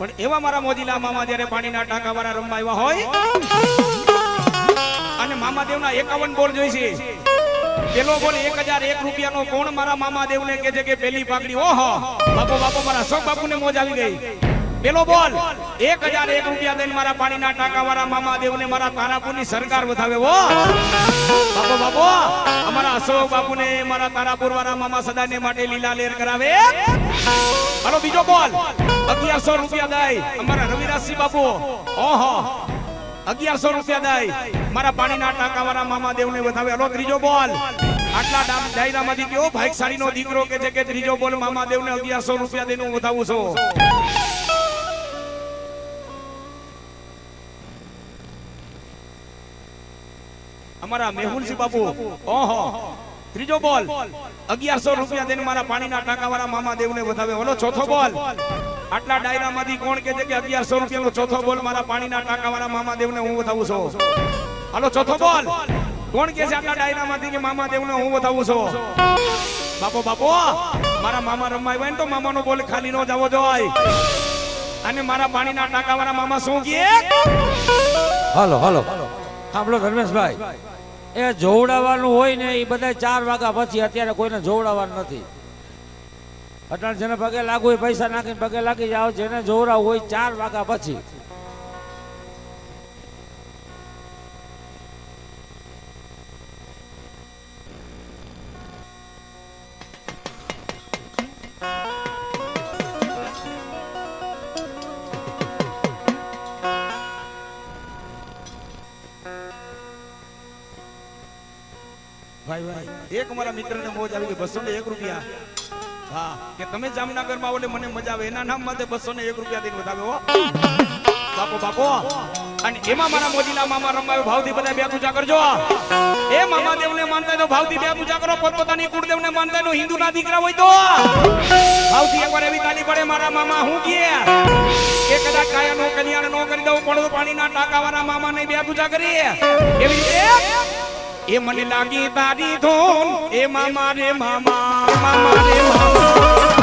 પણ એવા મારા મોજીલા મામા જ્યારે પાણીના ટાંકા વાળા રમવા આવ્યા હોય, અને મામાદેવના એકાવન બોલ જોઈશે પેલો બોલ એક હજાર એક રૂપિયાનો કોણ? મારા મામાદેવને કે છે કે પેલી પાકડી. ઓહો, બાપો બાપો, મારા સૌ બાપુને મોજ આવી ગઈ. પેલો બોલ એક હજાર એક રૂપિયા દઈને મારા પાણીના ટાંકા વાળા મામાદેવને મારા તારાપુરની સરકાર વધાવે. હો બાપો બાપો, અમારા અશોક બાપુને મારા તારાપુર વાળા મામા સદાને માટે લીલા લેર કરાવે. હાલો બીજો બોલ અગિયારસો રૂપિયા દાય અમારા રવિરાજસિંહ બાપુ ઓહો અગિયારસો રૂપિયા દાય મારા પાણીના ટાંકા મામા દેવને વધાવે હાલો ત્રીજો બોલ આટલા ડાયરામાંથી ભાઈક સાડીનો દીકરો કે છે કે ત્રીજો બોલ મામા દેવને અગિયારસો રૂપિયા દઈને વધાવું છું અમારા મેહુલસિંહ બાપુ ઓહો ત્રીજો બોલ. અગિયારસો રૂપિયા દઈને મારા પાણીના ટાંકા વાળા મામા દેવને વધાવે. ઓલો ચોથો બોલ. આટલા ડાયરામાંથી કોણ કે છે કે અગિયારસો રૂપિયાનો ચોથો બોલ મારા પાણીના ટાંકા વાળા મામા દેવને હું વધાવું છું? હાલો, ચોથો બોલ. કોણ કે છે આટલા ડાયરામાંથી કે મામા દેવને હું વધાવું છું? બાપો બાપો, મારા મામા રમવા આવ્યા ને તો મામાનો બોલ ખાલી નો જવો જોઈએ અને મારા પાણીના ટાંકા વાળા મામા શું કહે હાલો હાલો. સાંભળો ધર્મેશભાઈ. એ જોવડાવવાનું હોય ને એ બધા ચાર વાગ્યા પછી અત્યારે કોઈને જોવડાવવાનું નથી. અટલ જેને પગે લાગુ હોય પૈસા નાખીને પગે લાગી જાવ જેને જોવડાવવું હોય ચાર વાગ્યા પછી. ભાઈ. એક અમારા મિત્રને મોજ આવી ગઈ બસો ને એક રૂપિયા. હા, કે તમે જામનગરમાં ઓલે મને મજા આવે. એના નામ માટે બસો ને એક રૂપિયા દઈને હો. બાપો બાપો. અને એમાં મારા મોજીલા મામા રમાવે, ભાવથી બધા બે પૂજા કરજો. એ મામા દેવને માનતા તો ભાવથી બે પૂજા કરો, પોતપોતાની કુળદેવને માનતા તો હિન્દુ ના દીકરા હોય તો. ભાવથી એકવાર એવી તાલી પડે, મારા મામા, હું કે કદાચ કાયા નો કલ્યાણ નો કરી દઉં, પણ પાણીના મામા ને બે પૂજા કરીએ. એવી રીતે એ મને લાગી તારી ધોન. એ મામા રે મામા મામા રે મામા.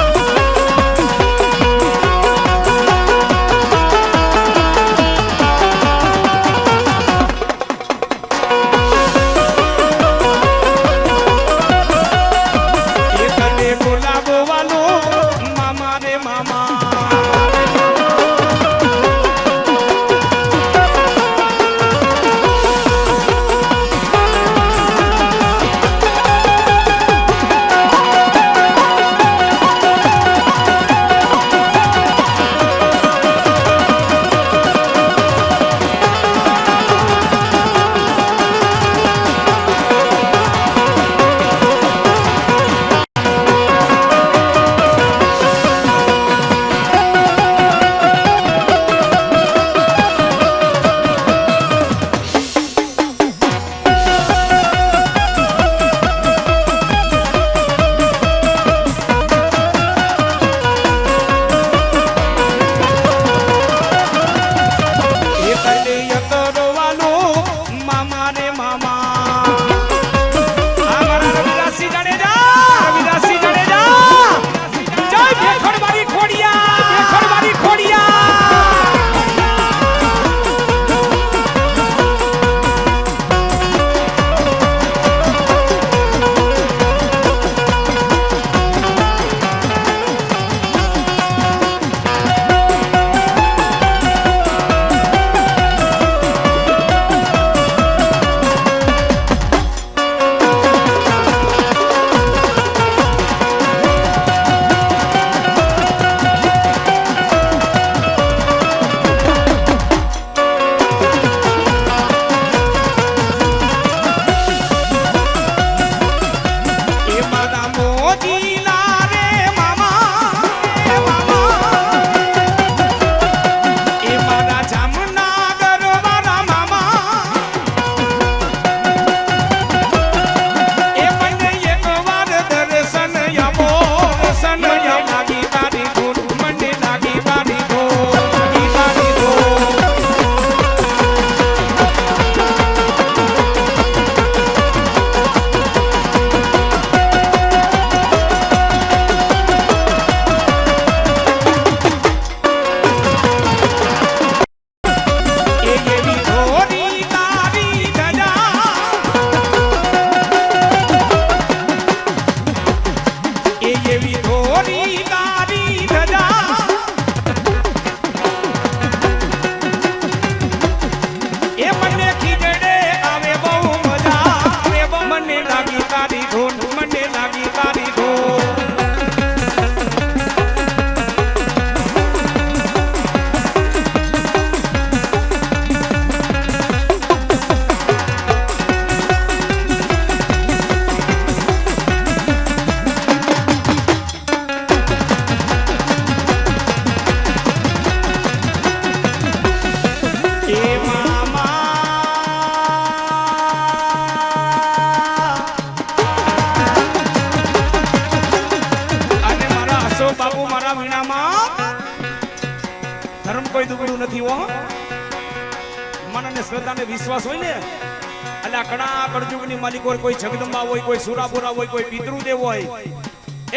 કળજુગની માલિક હોય કોઈ જગદંબા હોય કોઈ સુરાપુરા હોય કોઈ પિતૃદેવ હોય.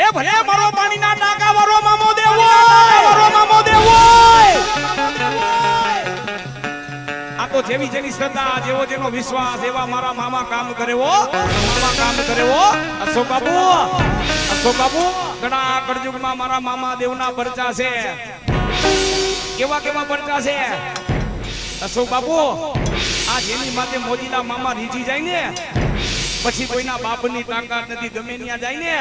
એ ભલે મારો પાણીના ટાંકા મારો મામો દેવ હોય મામો દેવ હોય. આ તો જેવી જેની શ્રદ્ધા જેવો જેનો વિશ્વાસ એવા મારા મામા કામ કરેવો મામા કામ કરેવો અશોક બાબુ અશોક બાબુ ઘણા કળજુગમાં મારા મામા દેવના પરચા છે. કેવા કેવા પરચા છે? અશોક બાબુ આ જેની માથે મોદીના મામા રીજી જાય ને, પછી કોઈના બાપની તાકાત નથી, ગમે ત્યાં જાય ને,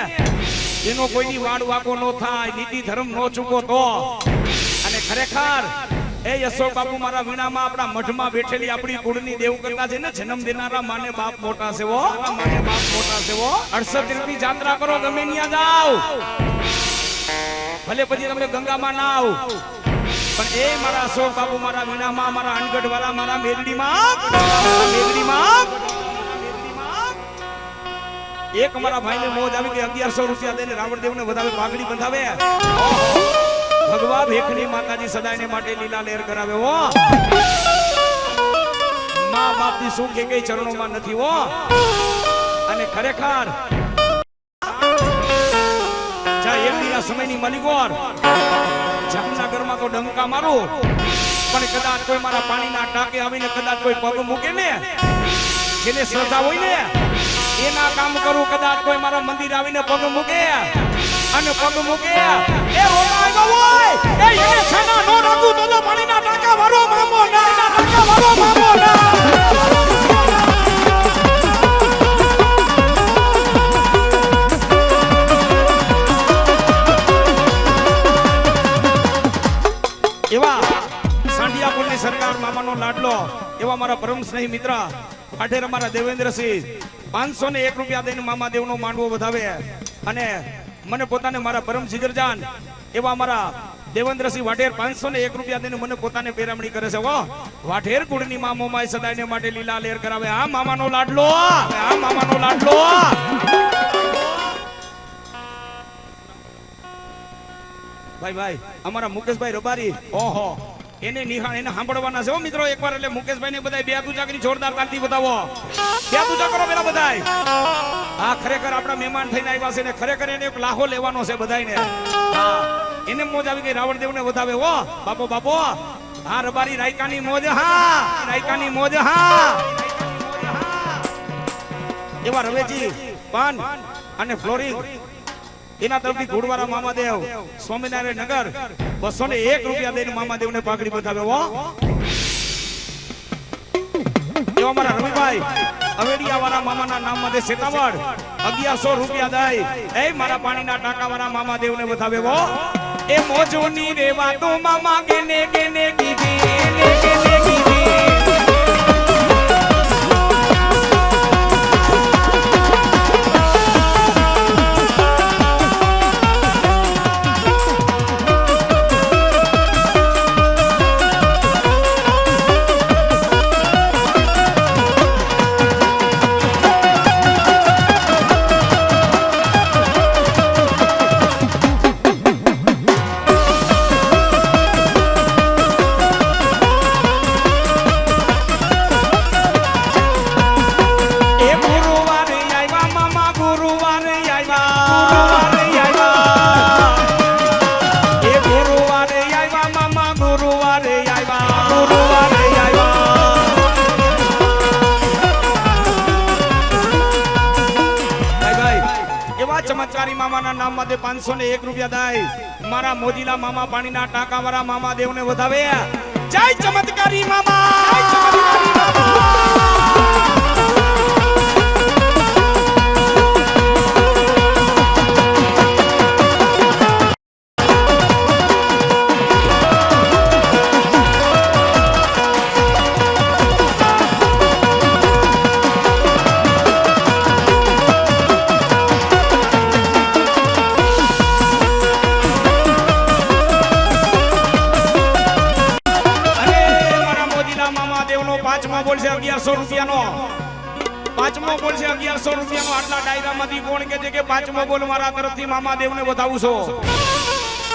એનો કોઈની વાડ વાકો નો થાય, નીતિ ધર્મ નો ચૂકો તો. અને ખરેખર, એ અશોક બાપુ મારા વીણામાં આપણા મઠમાં બેઠેલી આપણી કુળની દેવ કરતા છે ને, જન્મ દેનારા માને બાપ મોટા છે વો માને બાપ મોટા છે વો અડસઠની જાત્રા કરો, ગમે ત્યાં જાઓ. ભલે પછી તમે ગંગામાં ના આવો પણ એ મારા અશોક બાબુ, મારા વીણામાં, મારા અનગઢ વાળા મારા મેલડીમાં મેલડીમાં એક મારા ભાઈને મોજ આવી કે અગિયારસો રૂપિયા દઈને રાવણદેવને વધારે પાઘડી બંધાવે. ભગવા ભેખની માતાજી સદાયને માટે લીલા લહેર કરાવે, હો. મા બાપની સુખ કે કઈ ચરણોમાં નથી, હો. અને ખરેખર સમયની મલિકોર. જામનગરમાં તો ડંકા મારું. પણ કદાચ કોઈ મારા પાણીના ટાંકે આવીને કદાચ કોઈ પગ મૂકે ને, જેને શ્રદ્ધા હોય ને, એના કામ કરું, કદાચ કોઈ મારા મંદિર આવીને પગ મૂકે અને પગ મૂકે. એ રોતા હોય. એ એને છાના નો રાખું તો પાણીના ટાંકા મારો મામો ના ટાંકા મારો મામો ના. સ્નેહી મિત્ર. પાઠેર અમારા દેવેન્દ્રસિંહ પાંચસો ને એક રૂપિયા દઈને મામા દેવનો માંડવો વધાવે અને મને પોતાને મારા પરમ જીગરજાન એવા અમારા દેવેન્દ્રસિંહ વાઢેર પાંચસો ને એક રૂપિયા દઈને મને પોતાને પેરામણી કરે છે. વાઢેર કુળની મામો માય સદાય માટે લીલા લેર કરાવે. આ મામાનો લાડલો આ મામાનો લાડલો. ભાઈ ભાઈ, અમારા મુકેશભાઈ રબારી. ઓહો. એને નિહાળ, એને સાંભળવાના છે મિત્રો, એકવાર એટલે મુકેશભાઈ ને બધા બે તુજાકરી જોરદાર તાલથી બતાવો. બે તુજા કરો પેલા બધાય. આ ખરેખર આપણા મહેમાન થઈને આવ્યા છે ને ખરેખર એને એક લાહો લેવાનો છે બધાને એને મોજ આવી ગઈ રાવણદેવ ને વધાવે હો. બાપો બાપો, હા, રબારી, રાયકાની મોજ, હા, રાયકાની મોજ, હા. એવા રવેજી, પાન અને ફ્લોરિંગ. એના તરફથી ઘોડવાળા મામાદેવ, સ્વામિનારાયણ નગર બસો ને એક રૂપિયા દઈને મામાદેવ ને પાઘડી બતાવ્યો દઈ, એ મારા પાણીના ટાંકા વાળા મામાદેવ ને બતાવ્યો એ મોજોની રેવા મામા કેને પાંચસો ને એક રૂપિયા દાય. મારા મોજીલા મામા પાણીના ટાંકા વાળા મામા દેવને વધાવે. જય ચમત્કારી મામા! જય ચમત્કારી મામા! દેવને વધાવું છો.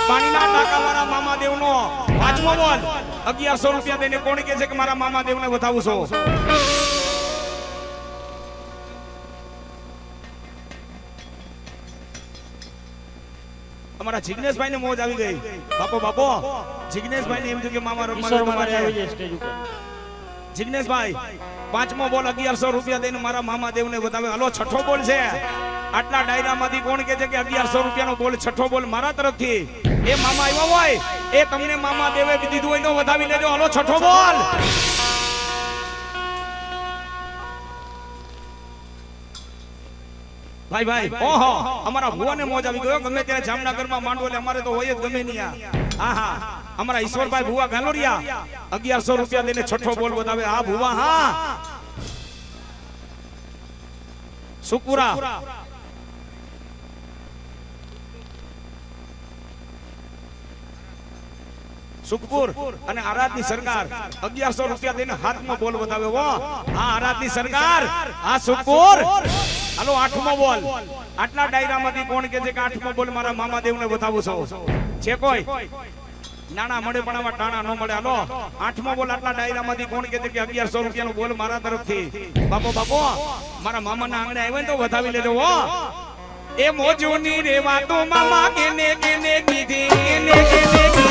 પાણીના ટાંકાવાળા મામાદેવનો. પાંચમો બોલ અગિયારસો રૂપિયા દઈને કોણ કે છે કે મારા મામાદેવને વધાવું છો? અમારા જિગ્નેશભાઈ ને મોજ આવી ગઈ. બાપો બાપો જિગ્નેશભાઈ ને એમ થયું કે મામા જિગ્નેશભાઈ પાંચમો બોલ અગિયારસો રૂપિયા દઈને મારા મામા દેવ ને બતાવે. હલો છઠ્ઠો બોલ છે. આટલા ડાયરામાંથી કોણ કે છે કે અગિયારસો રૂપિયાનો બોલ છઠ્ઠો બોલ મારા તરફથી? એ મામા આવ્યો હોય એ તમને મામા દેવે દીધું હોય તો વધાવી લેજો. હલો છઠ્ઠો બોલ! ભાઈ ભાઈ ઓહો અમારા ભુવાને મોજ આવી ગયો. ગમે ત્યારે જામનગરમાં માંડવો એટલે અમારે તો હોય જ ગમે નહીં આ. હા હા. અમારા ઈશ્વરભાઈ ભુવા ગાલોરિયા. અગિયારસો રૂપિયા દઈને છઠ્ઠો બોલ બતાવે આ ભુવા હા. સુકુરા. સુખપુર અને આરાધની સરકાર. અગિયારસો રૂપિયા દઈને હાથમાં બોલ બતાવે હો, આ આરાધની સરકાર હા સુખપુર. હાલો, આઠમો બોલ. આટલા ડાયરામાંથી કોણ કે છે કે આઠમો બોલ મારા મામાદેવને બતાવું છું? છે કોઈ? નાણા મળે પણ આમાં ટાણા ન મળે. હાલો, આઠમો બોલ. આટલા ડાયરામાંથી કોણ કે કે અગિયારસો રૂપિયાનો બોલ મારા તરફથી? બાપો બાપો, મારા મામાના આંગણે આવ્યો ને તો વધાવી લેજો, હો. એ મોજુની રે વાતો મામા કેને કેને કીધી, કેને કેને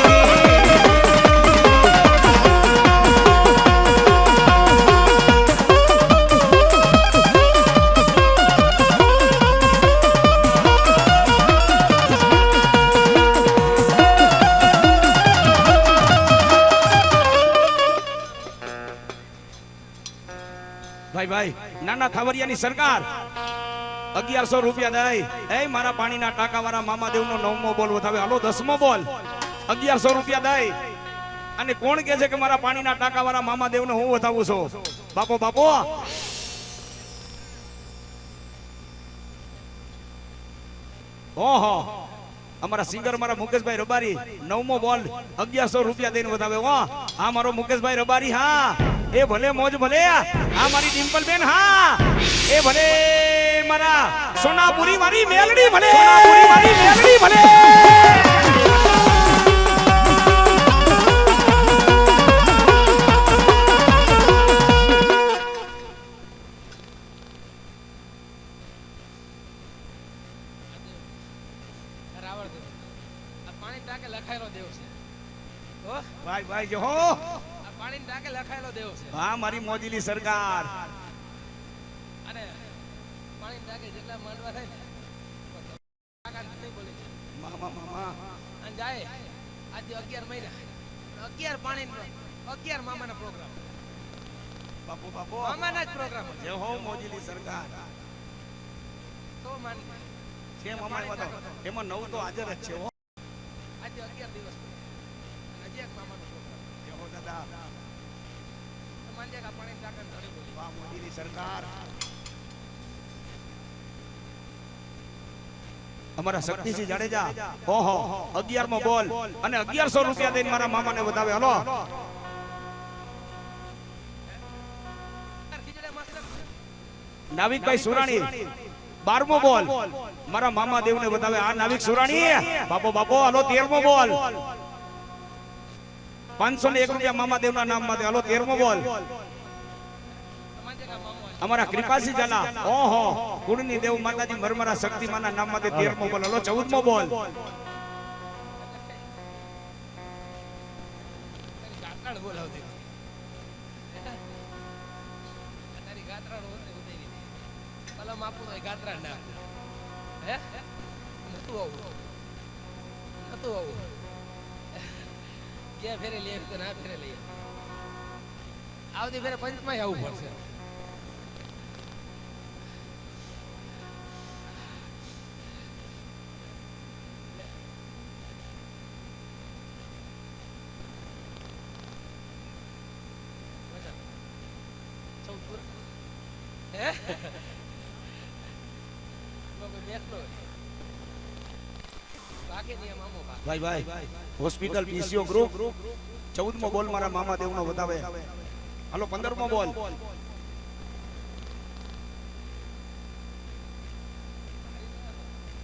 નાના થાવરિયાની સરકાર. અગિયારસો રૂપિયા દઈ. એ મારા પાણીના ટાંકા વાળા મામાદેવ નો નવમો બોલ વધાવે. હાલો, દસમો બોલ. અગિયારસો રૂપિયા દઈ. અને કોણ કે છે કે મારા પાણીના ટાંકા વાળા મામાદેવ હું વધાવું છું? બાપો બાપો. ઓહો. અમારા સિંગર મારા મુકેશભાઈ રબારી. નવમો બોલ અગિયારસો રૂપિયા દઈને વધાવે. હો હા, મારો મુકેશભાઈ રબારી, હા. એ ભલે મોજ ભલે હા મારી ડિમ્પલ બેન હા. એ ભલે મારા સોનાપુરી મારી મેલડી ભલે. સોનાપુરી મારી મેલડી ભલે. રાવણ દેવ. આ પાણી ટાંકે લખાયેલો દેવ છે. હો? ભાઈ ભાઈ જો હો આ પાણી ટાંકે લખાયેલો દેવ છે હા મારી મોદીની સરકાર. અને પાણી જેટલા માંડવા થાય ને કાકા નહીં બોલી મામા મામા અને જાય. આજે અગિયાર મહિના. અગિયાર પાણી અગિયાર મામાના પ્રોગ્રામ બાપુ બાપુ. મામાના જ પ્રોગ્રામ જે હો મોજીલી સરકાર. તો માની છે મામા એમાં એમાં નવ તો હાજર જ છે હો આજે અગિયાર દિવસ અને હજી એક મામાનો પ્રોગ્રામ જે હો દાદા તો માનજે કે આ પાણી ટાંકે ધણી બોલી વાહ મોદીની સરકાર અમારા શક્તિસિંહ જાડેજા, ઓહો, અગિયારમો બોલ અને અગિયારસો રૂપિયા દઈને મારા મામાને વધાવે. હલો. નાવિકભાઈ સુરાણી, બારમો બોલ. મારા મામા દેવને વધાવે. આ નાવિક સુરાણી. બાપો બાપો, હલો, તેરમો બોલ. પાંચસો ને એક રૂપિયા મામા દેવના નામ માટે હલો, તેરમો બોલ. અમારા કૃપાસિંહ ઝાલા ઓહો કુળની દેવ માતાજી મરમરા શક્તિમાના નામ માટે તેરમો બોલ બોલ. ક્યાં ફેરે લઈ ના ફેરે લઈ આવતી ફેરે પંચમાં આવવું પડશે. ભાઈ ભાઈ હોસ્પિટલ પીસીઓ ગ્રુપ. ચૌદમો બોલ મારા મામા દેવનો વધાવે. હલો પંદરમો બોલ.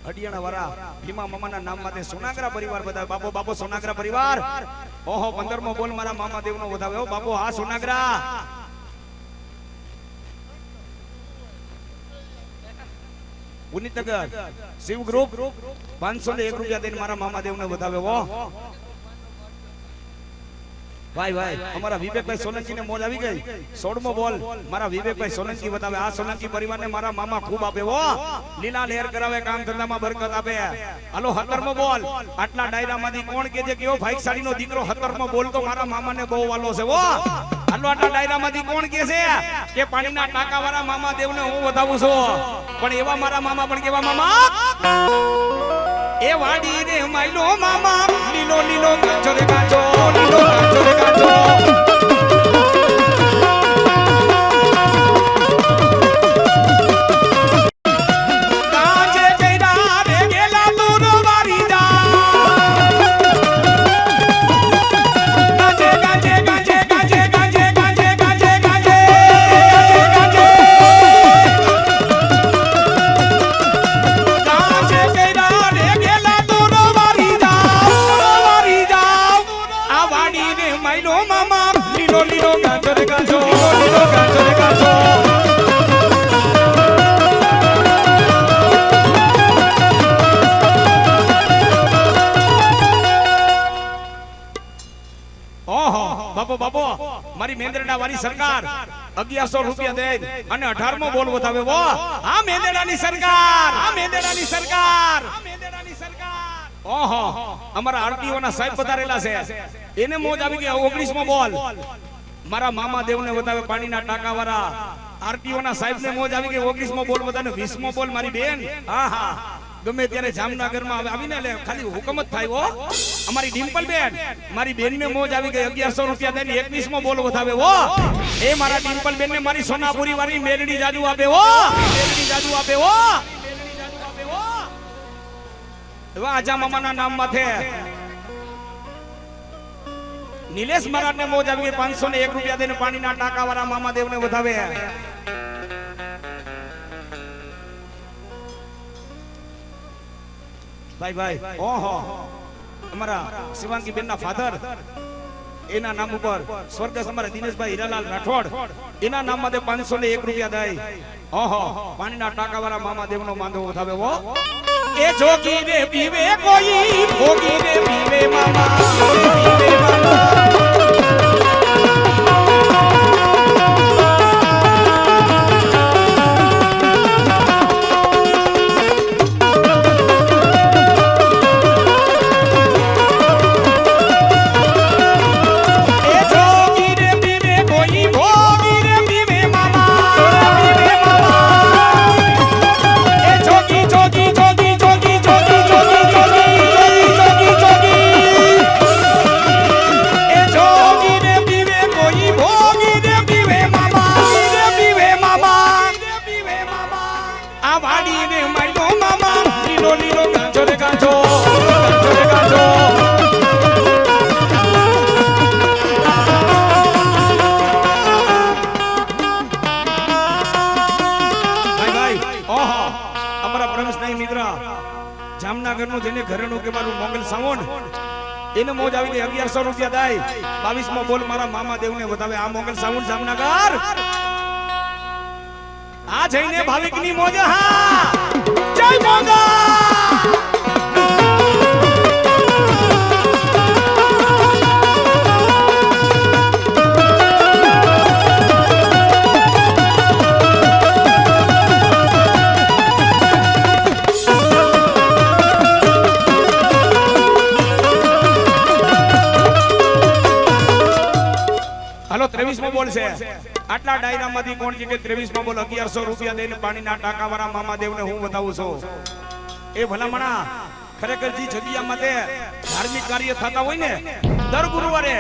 હડિયાણા વાળા ભીમા મામાના નામ માટે સોનાગરા પરિવાર બતાવે. બાપો બાપો સોનાગરા પરિવાર. ઓહો પંદરમો બોલ મારા મામા દેવનો વધાવે. ઓ બાપો હા સોનાગરા પુનિતનગર શિવ ગ્રુપ, પાંચસો ને એક રૂપિયા દઈને મારા મામાદેવ ને વધાવે ભાઈ ભાઈ, અમારા વિવેકભાઈ સોલંકી ને મોજ આવી ગઈ. સોળમો બોલ, મારા વિવેકભાઈ સોલંકી બતાવે આ સોલંકી પરિવારને મારા મામા ખૂબ આપે, હો. લીલા લહેર કરાવે કામ ધંધામાં બરકત આપે. હાલો, હતરમો બોલ. આટલા ડાયરામાંથી કોણ કે જે કેવો નો દીકરો હતરમો બોલ તો મારા ને બહુ વાલો છે, હો. આટલા ડાયરામાંથી કોણ કે છે? કે પાણીના ટાંકા વાળા મામા દેવને હું વધાવું છું. પણ એવા મારા મામા પણ કેવા મામા? એ વાડી રે માયલો મામા. લીલો લીલો કાચો રે કાચો લીલો કાચો રે બાપો બાપો, મારી મેંદરડા વાળી સરકાર, અગિયારસો રૂપિયા દે અને અઢારમો બોલ વધાવે વો આ મેંદરડાની સરકાર, આ મેંદરડાની સરકાર. આ સરકાર ઓહો, અમારા આરટીઓ ના સાહેબ પધારેલા છે. એને મોજ આવી ગઈ ઓગણીસમો બોલ. મારા મામા દેવને વધાવે પાણીના ટાંકા વાળા સાહેબ ને મોજ આવી ગઈ, ઓગણીસમો બોલ બધાને વીસમો બોલ, મારી બેન. હા હા. ગમે ત્યારે જામનગરમાં આવીને લે, ખાલી હુકમ જ થાય અમારી ડિમ્પલ બેન, મારી બેન ને મોજ આવી ગઈ, અગિયારસો રૂપિયા દઈને એકવીસમો બોલ વધાવે હો. એ મારા ડિમ્પલ બેન ને મારી સોનાપુરી વાળી મેલડી જાદુ આપે હો. મેલડી જાદુ આપે હો. આજા મામાના નામ માથે. નિલેશ મહારાજ ને મોજ આવી પાંચસો ને એક રૂપિયા દઈને પાણીના ટાંકા વાળા મામા દેવ ને વધાવે. ભાઈ ભાઈ, ઓહો. અમારા શિવાંગી બેન ના ફાધર એના નામ ઉપર સ્વર્ગસ્થ અમારા દિનેશભાઈ હીરાલાલ રાઠોડ. એના નામ માટે પાંચસો ને એક રૂપિયા દાય ઓહો, પાણીના ટાંકા વાળા મામા દેવ નો માંદો ઉઠાવે વો એ જોગી રે પીવે કોઈ ભોગી રે પીવે મામા. પીવે મામા. એને મોજ આવી ગઈ, અગિયારસો રૂપિયા દાય બાવીસમાં બોલ મારા મામા દેવને વધાવે. આ મોગલ સાઉન્ડ જામનગર. આ જઈને ભાવિકની મોજ, હા. જય મોગલ! માં છે? આટલા ડાયરા માંથી કોણ છે કે ત્રેવીસમાં બોલ, અગિયારસો રૂપિયા દઈને પાણીના ટાંકા વાળા મામા ને હું બતાવું છું. એ ભલામણા ખરેખર જે જગ્યા માટે ધાર્મિક કાર્ય થતા હોય ને, દર ગુરુવારે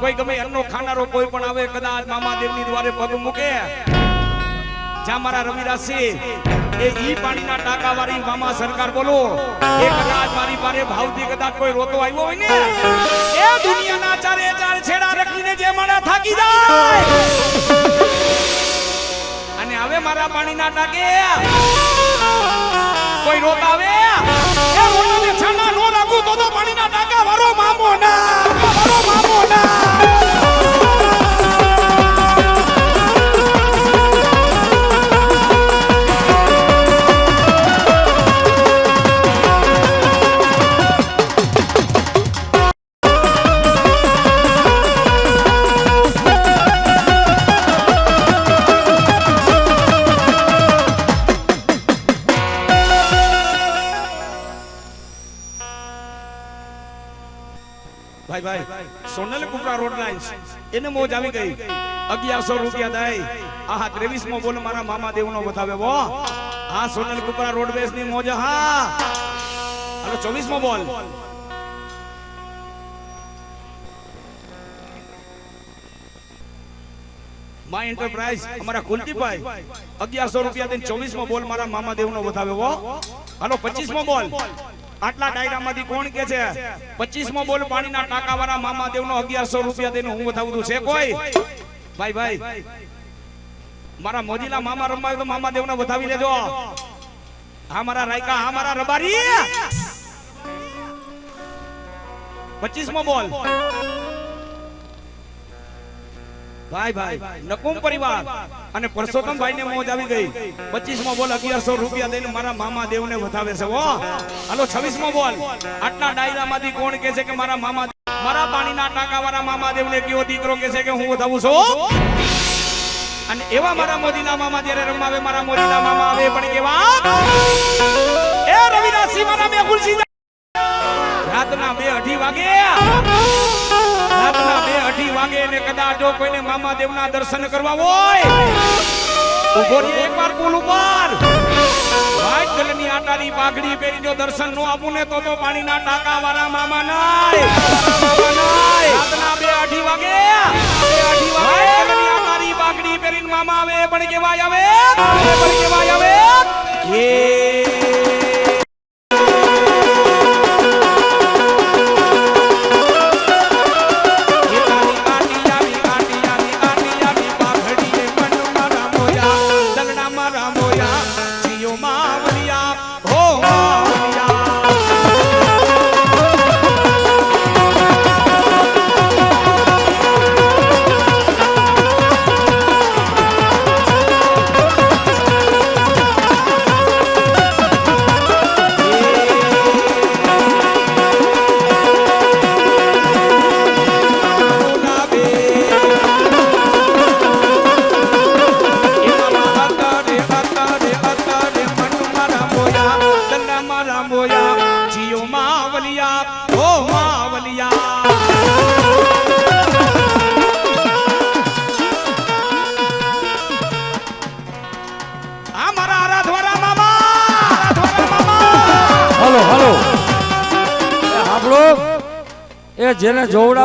કોઈ ગમે અન્નો ખાનારો કોઈ પણ આવે, કદાચ મામા દેવની દ્વારે પગ મૂકે જ્યાં મારા એ ઈ પાણીના ટાંકા વાળી મામા સરકાર બોલો. એ કદાચ મારી પાસે ભાવથી કદાચ કોઈ રોતો આવ્યો હોય ને. એ દુનિયાના ચારે ચાર છેડા રખીને જે માણા થાકી જાય. અને હવે મારા પાણીના ટાંકે કોઈ રોતા એ એને મોજ આવી ગઈ. અગિયારસો રૂપિયા દઈ. આહા ત્રેવીસ મો બોલ મારા મામા દેવ નો બતાવે વો હા, સોનલ કુપરા રોડવેઝની મોજ, હા. અને ચોવીસ મો બોલ. મા એન્ટરપ્રાઇઝ અમારા કુલદીપભાઈ અગિયારસો રૂપિયા દઈને ચોવીસ મો બોલ મારા મામા દેવ નો બતાવે વો હાલો પચીસ મો બોલ. આટલા ડાયરામાંથી કોણ કે છે? પચીસ મો બોલ પાણીના ટાંકા વાળા મામા દેવ નો અગિયારસો રૂપિયા દઈને હું બતાવું છું. કોઈ? ભાઈ ભાઈ. મારા મોજીલા મામા રમવા તો મામા દેવ ને બતાવી લેજો. હા, મારા રાયકા, હા, મારા રબારી. પચીસ મો બોલ. ભાઈ ભાઈ, નકુમ પરિવાર અને પરસોત્તમ ભાઈ ને મોજ આવી ગઈ. પચીસમાં બોલ અગિયારસો રૂપિયા દઈને મારા મામા દેવ ને વધાવે છે હાલો છવ્વીસમાં બોલ. આટલા ડાયરા માંથી કોણ કે છે કે મારા મામા મારા પાણીના ટાંકા વાળા મામા દેવ ને કયો દીકરો કે છે કે હું વધાવું છું અને એવા મારા મોદીના મામા જ્યારે રમાવે મારા મોદીના મામા આવે, પણ કેવા? એ રવિદાસી મારા મેહુલસિંહ રાતના બે અઢી વાગે અઢી ને કદાચ જો કોઈને મામા દેવના દર્શન કરવા હોય ઊભો રહી એકવાર પુલ ઉપર. વ્હાઈટ કલરની આટાની પાઘડી પહેરી જો દર્શન નો આપું ને તો તો પાણીના ટાંકા વાળા મામા નાય. મામા નાય રાતના બે અઢી વાગે. બે અઢી વાગે કલરની આટાની પાઘડી પહેરીને મામા આવે, પણ કેવાય આવે? પણ કેવાય આવે? એ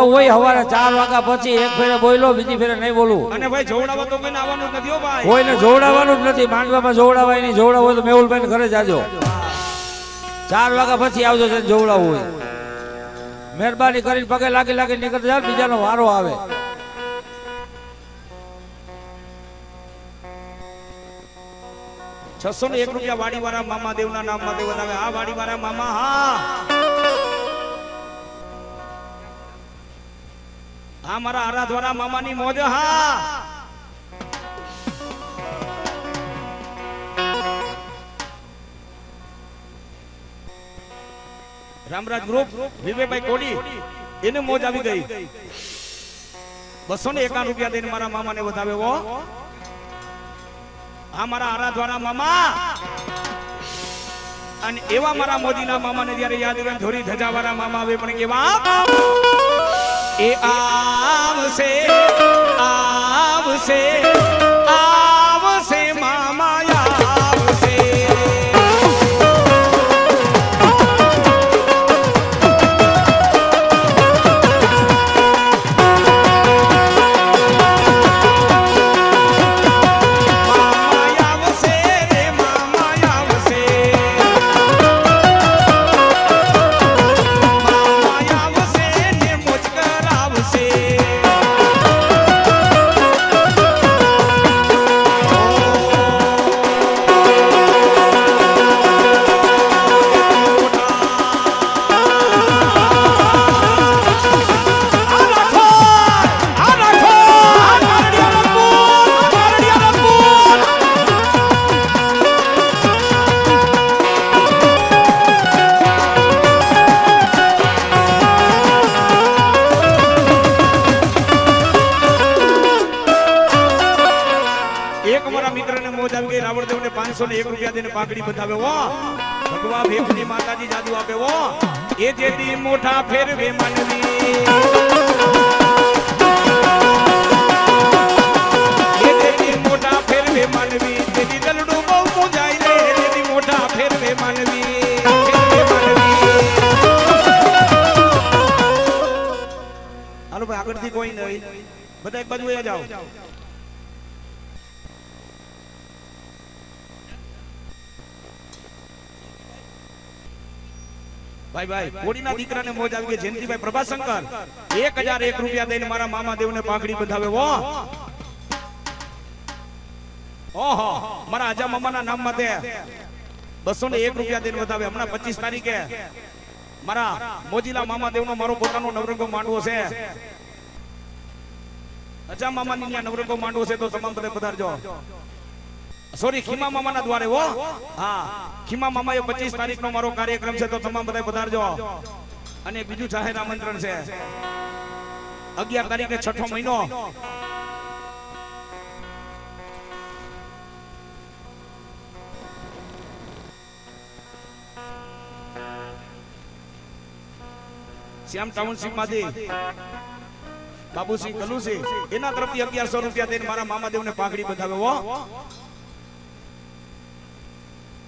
જોવડાવું હોય સવારે ચાર વાગ્યા પછી એક ફેરે બોલો બીજી ફેરે નહીં બોલવું અને ભાઈ જોવડાવવા તો કોઈને આવવાનું નથી હો ભાઈ. કોઈને જોવડાવવાનું જ નથી. માંડવામાં જોવડાવાય નહીં. જોવડાવું તો મેહુલભાઈ ઘરે જાજો. ચાર વાગ્યા પછી આવજો છે જોવડાવવું હોય. મહેરબાની કરીને પગે લાગી લાગી નીકળતા જાય બીજાનો વારો આવે. છસો ને એક રૂપિયા વાડીવાળા મામા દેવના નામમાં વધાવે આ વાડીવાળા મામા હા. હા, મારા આરાધવાના મામાની મોજ, હા. રામરાજ ગ્રુપ, વિવેકભાઈ કોડી એને મોજ આવી ગઈ. બસો ને એકાવન રૂપિયા દઈને મારા મામાને વધાવ્યો, હો. મારા આરાધવાના મામા. અને એવા મારા મોદીના મામાને જ્યારે યાદ કરે ધોરી ધજાવાળા મામા આવે પણ કેવા એ આવશે રાવણદેવ ને એક રૂપિયા દઈને પાઘડી બતાવે, હો. ભગવા ભેખની માતાજી જાદુ આપે વો એ જેથી મોઢા ફેરવે માનવી. આગળથી કોઈ નહીં. બધા એક બાજુ જાઓ. ભાઈ ભાઈ, કોડીના દીકરાને મોજ આવી ગઈ. જયંતિભાઈ, પ્રભાશંકર એક હજાર એક રૂપિયા દઈને મારા મામા દેવને પાઘડી બંધાવે. વો ઓહો, મારા આજા મામાના નામ માટે બસો ને એક રૂપિયા દઈને વધાવે. હમણાં પચીસ તારીખે મારા મોજીલા મામા દેવનો મારો પોતાનો નવરંગો માંડવો છે. અજા મામાની નવરંગો માંડવો છે તો તમામ બધા પધારજો. સોરી ખીમા મામાના દ્વારે હો. હા, ખીમા મામાએ 25 તારીખનો મારો કાર્યક્રમ છે, તો તમામ બધા પધારજો. અને બીજું જાહેર આમંત્રણ છે. 11 તારીખે છઠ્ઠો મહિનો. શ્યામ ટાઉનશીપમાંથી બાબુસિંહ કલુસિંહ, એના તરફથી અગિયારસો રૂપિયા દઈને મારા મામા ને પાઘડી બંધાવે, હો.